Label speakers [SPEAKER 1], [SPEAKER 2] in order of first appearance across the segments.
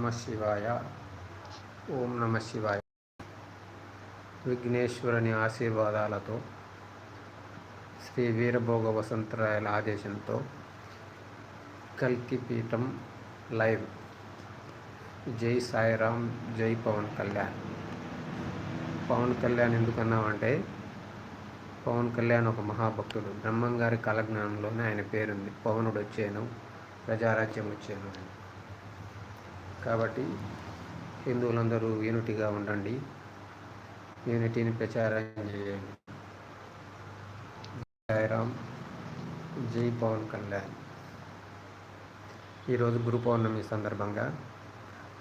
[SPEAKER 1] నమ శివాయ ఓం నమ శివాయ విఘ్నేశ్వరుని ఆశీర్వాదాలతో శ్రీ వీరభోగ వసంతరాయల ఆదేశంతో కల్కిపీఠం లైవ్. జై సాయిరామ్ జై పవన్ కళ్యాణ్. పవన్ కళ్యాణ్ ఎందుకన్నామంటే పవన్ కళ్యాణ్ ఒక మహాభక్తుడు. బ్రహ్మంగారి కాలజ్ఞానంలోనే ఆయన పేరుంది. పవనుడు వచ్చాను ప్రజారాజ్యం వచ్చాను అని. కాబట్టి హిందువులందరూ యూనిటీగా ఉండండి. యూనిటీని ప్రచారం చేయండి. సాయిరామ్ జై పవన్ కళ్యాణ్. ఈరోజు గురు పౌర్ణమి సందర్భంగా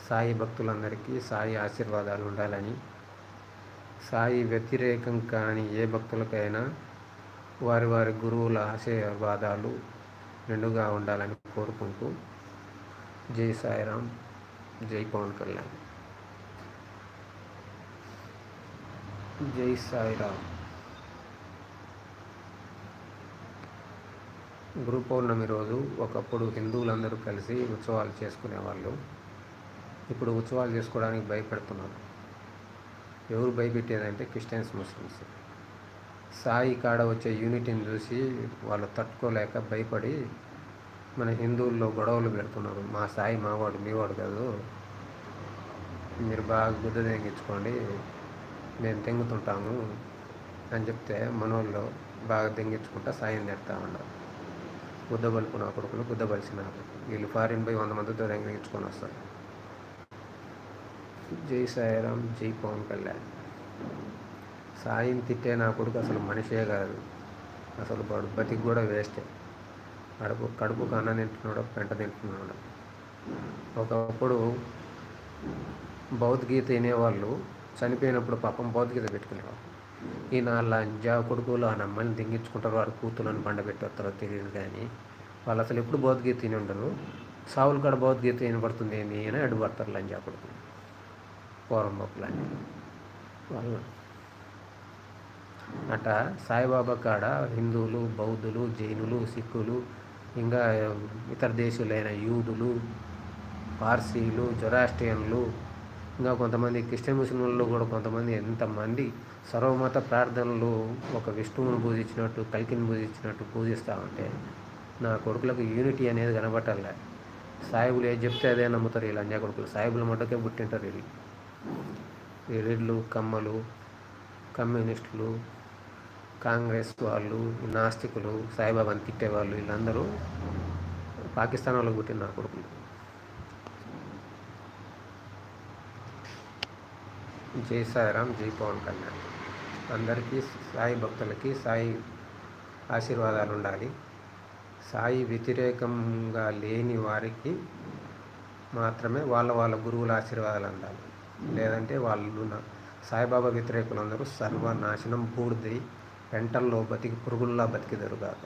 [SPEAKER 1] సాయి భక్తులందరికీ సాయి ఆశీర్వాదాలు ఉండాలని సాయి వ్యతిరేకం కాని ఏ భక్తులకైనా వారి వారి గురువుల ఆశీర్వాదాలు నిండుగా ఉండాలని కోరుకుంటూ జై సాయిరామ్. జై పవన్ కళ్యాణ్. జై సాయిరామ్. గురు పౌర్ణమి రోజు ఒకప్పుడు హిందువులందరూ కలిసి ఉత్సవాలు చేసుకునేవాళ్ళు. ఇప్పుడు ఉత్సవాలు చేసుకోవడానికి భయపెడుతున్నారు. ఎవరు భయపెట్టేదంటే క్రిస్టియన్స్ ముస్లిమ్స్. సాయి కాడ వచ్చే యూనిటీని చూసి వాళ్ళు తట్టుకోలేక భయపడి మన హిందువుల్లో గొడవలు పెడుతున్నారు. మా సాయి మావాడు మీవాడు కాదు. మీరు బాగా గుద్ద తెంగించుకోండి. మేము తెంగుతుంటాము అని చెప్తే మనోళ్ళు బాగా తెంగించుకుంటా సాయం తెడతా ఉన్నారు. గుద్దబలుపు నా కొడుకులు గుద్దబలిసి నా కొడుకులు. వీళ్ళు ఫారిన్ పోయి వంద మందితో తెంగించుకొని వస్తారు. జై సాయిరామ్ జై పవన్ కళ్యాణ్. సాయం తిట్టే నా కొడుకు అసలు మనిషే కాదు. అసలు వాడు బతికి కూడా వేస్టే. కడుపు కడుపుకు అన్నం తింటున్నాడు పెంట తింటున్నాడు. ఒకప్పుడు భౌద్గీత వినేవాళ్ళు చనిపోయినప్పుడు పాపం భౌద్గీత పెట్టుకునేవాళ్ళు ఈ నా లంజా కొడుకులు ఆ నమ్మల్ని దింగించుకుంటారు వారు కూతులను బండ వస్తారో తెలియదు కానీ వాళ్ళు అసలు ఎప్పుడు భౌద్గీత తిని ఉండరు. సావులు కాడ భౌద్గీత వినబడుతుంది ఏంది అని అడ్డుపడతారు లంజా కొడుకులు. పూర్వం బొప్పులని వాళ్ళ అట సాయిబాబా కాడ హిందువులు బౌద్ధులు జైనులు సిక్కులు ఇంకా ఇతర దేశీయులైన యూదులు పార్సీలు జొరాస్ట్రియన్లు ఇంకా కొంతమంది క్రిస్టియన్ ముస్లింలు కూడా కొంతమంది ఎంతమంది సర్వమత ప్రార్థనలు ఒక విష్ణువుని పూజించినట్టు కల్కిని పూజించినట్టు పూజిస్తూ ఉంటే నా కొడుకులకు యూనిటీ అనేది కనబట్టాలే సాయిబులు ఏది చెప్తే అదే నమ్ముతారు వీళ్ళు అంజా కొడుకులు. సాయిబుల మటుకే పుట్టింటారు వీళ్ళు వీళ్ళు కమ్మలు కమ్యూనిస్టులు కాంగ్రెస్ వాళ్ళు నాస్తికులు సాయిబాబాని తిట్టేవాళ్ళు వీళ్ళందరూ పాకిస్తాన్ వాళ్ళు పుట్టిన నా కొడుకులు. జై సాయిరామ్ జై పవన్ కళ్యాణ్. అందరికీ సాయి భక్తులకి సాయి ఆశీర్వాదాలు ఉండాలి. సాయి వ్యతిరేకంగా లేని వారికి మాత్రమే వాళ్ళ వాళ్ళ గురువుల ఆశీర్వాదాలు అందాలి. లేదంటే వాళ్ళు సాయిబాబా వ్యతిరేకులందరూ సర్వనాశనం బూడిదై పెంటల్లో బతికి పురుగుల్లా బతికిదరు కాక.